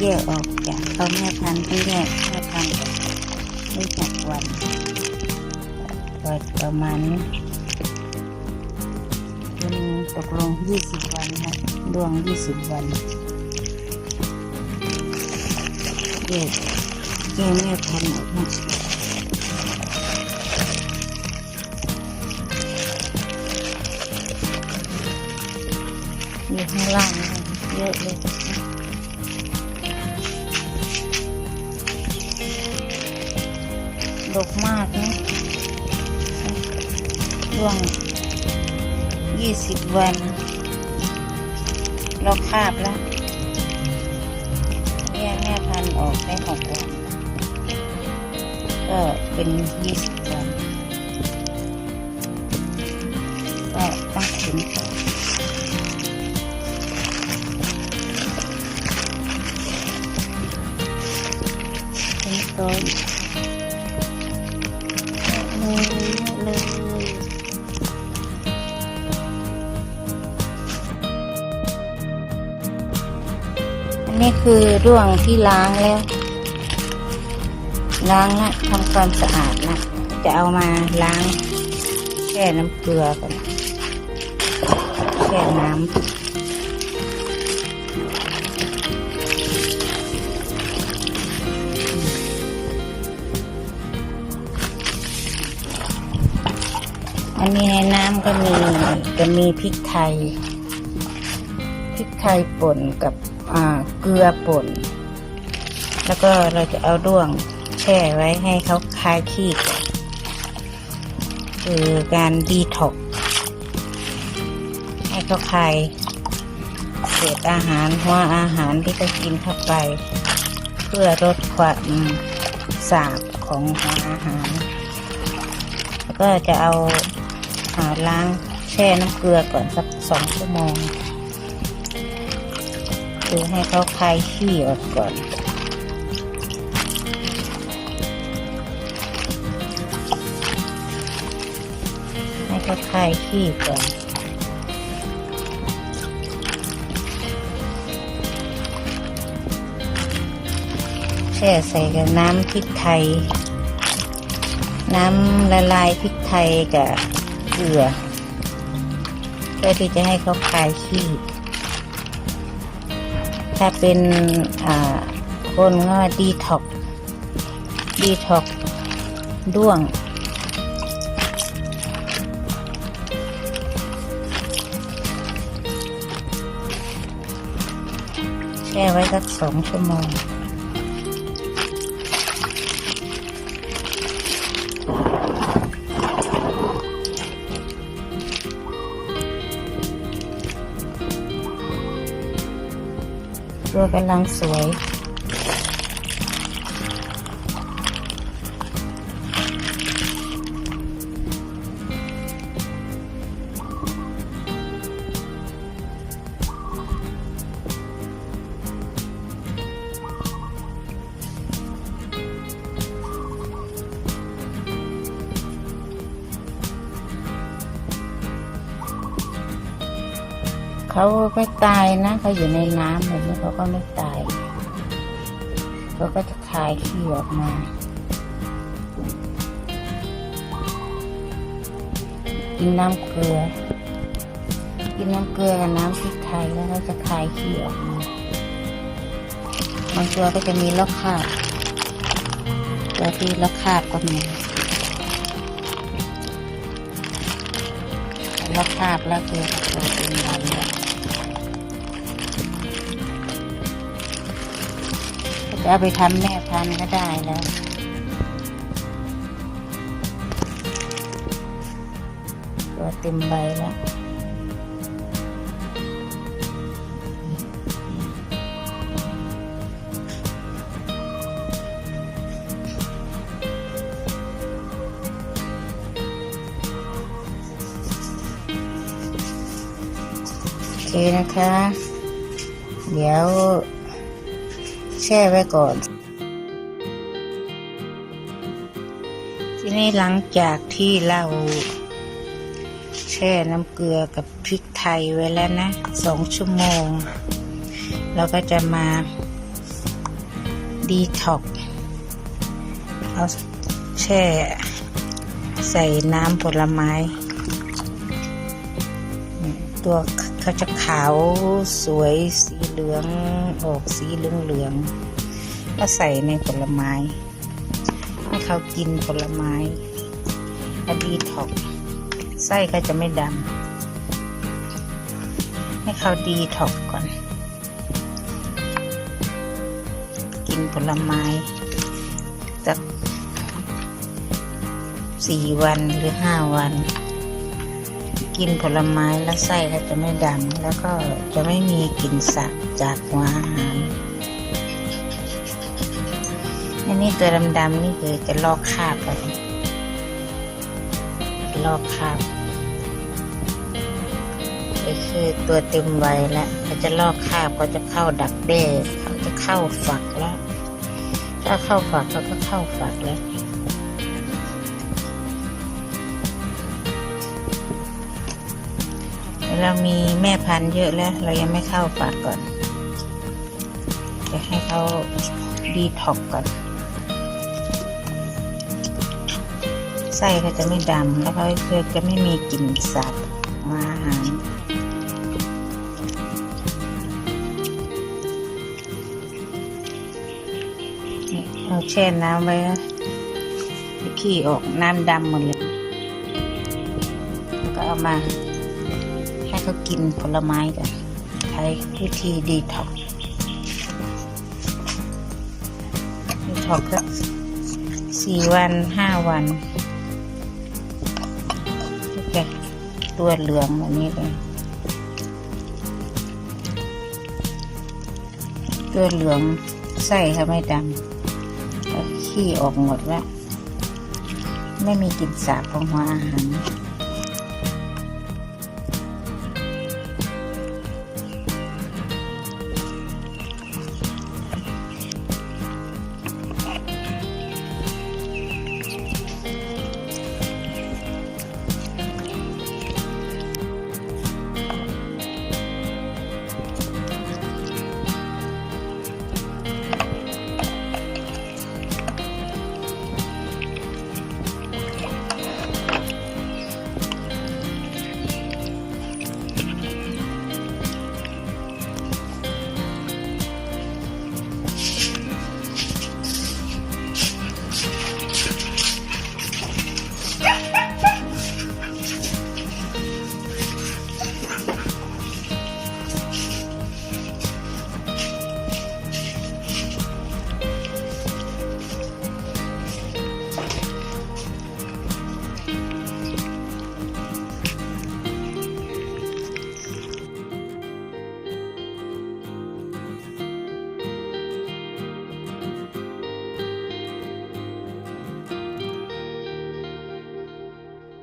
แยกออกจากเขาแม่พันธุ์ต้องแยกแม่พันธุ์ได้หกวันก็ประมาณเป็นตกลงยี่สิบวันนะดวงยี่สิบวันแยกแยกแม่พันธุ์ออกนะอยู่ข้างล่าง ช่วงยี่สิบวัน เราคาบแล้วแม่แม่พันธุ์ออกได้หกวันก็เป็นยี่สิบวัน ก็ต้องขุนต่อขุนต่อ นนี้คือร่วงที่ล้างแล้ว ล้างนะทำความสะอาดนะ จะเอามาล้างแช่น้ำเกลือกันแช่น้ำอันนี้ในน้ำก็มีจะมีพริกไทย พริกไทยป่นกับ เกลือป่น แล้วก็เราจะเอาด้วงแช่ไว้ให้เขาคลายขี้ก่อนคือการดีท็อกให้เขาคลายเศษอาหารหัวอาหารที่เขากินเข้าไป เพื่อลดความสาบของหัวอาหาร แล้วก็จะเอาอาล้างแช่น้ำเกลือก่อนสักสองชั่วโมง คือให้เขาคลายขี้ออกก่อนให้เขาคลายขี้ก่อนแช่ใส่กับน้ำพริกไทย น้ำละลายพริกไทยกับเกลือเพื่อที่จะให้เขาคลายขี้ ถ้าเป็นคนก็ดีท็อกดีท็อกด้วง แช่ไว้สักสองชั่วโมง ตัวกำลังสวย เขาไม่ตายนะเขาอยู่ในน้ำแบบนี้เขาก็ไม่ตายเขาก็จะคายขี้ออกมากินน้ำเกลือ กินน้ำเกลือกับน้ำพริกไทยแล้วเขาจะคายขี้ออกมาบางตัวก็จะมีลอกคาบตัวที่ลอกคาบก็มี ลอกคาบแล้วคือตัวเป็นใบจะเอาไปทำแม่พันธุ์ก็ได้แล้วตัวเต็มใบแล้ว เคนะคะ เดี๋ยวแช่ไว้ก่อน ทีนี้หลังจากที่เราแช่น้ำเกลือกับพริกไทยไว้แล้วนะสองชั่วโมง เราก็จะมาดีท็อกเอาแช่ใส่น้ำผลไม้ ตัว เขาจะขาวสวยสีเหลืองออกสีเหลืองเหลืองก็ใส่ในผลไม้ ให้เขากินผลไม้อดีท็อกไส้ก็จะไม่ดำให้เขาดีท็อกก่อน กินผลไม้สักสี่วันหรือห้าวัน กินผลไม้แล้วไส้ก็จะไม่ดำแล้วก็จะไม่มีกลิ่นสาบจากหัวอาหารอันนี้ตัวดำๆนี่คือจะลอกคราบก่อนลอกคราบก็คือตัวเต็มวัยแล้วเขาจะลอกคราบเขาจะเข้าดักแด้เขาจะเข้าฝักแล้ว ถ้าเข้าฝักเขาก็เข้าฝักแล้ว เรามีแม่พันธุ์เยอะแล้ว เรายังไม่เข้าฝากก่อนจะให้เขาดีท็อกก่อน ไส้ก็จะไม่ดำแล้วเขาจะไม่มีกลิ่นสาบองอาหารเราแช่น้ำไว้ขี้ออกน้ำดำหมดเลย แล้วก็เอามา ให้เขากินผลไม้กันใช้วิธีดีท็อกดีท็อกก็สี่วันห้าวันก็จะตัวเหลืองแบบนี้เลย ตัวเหลืองไส้เขาไม่ดำขี้ออกหมดแล้ว ไม่มีกลิ่นสาบของหัวอาหาร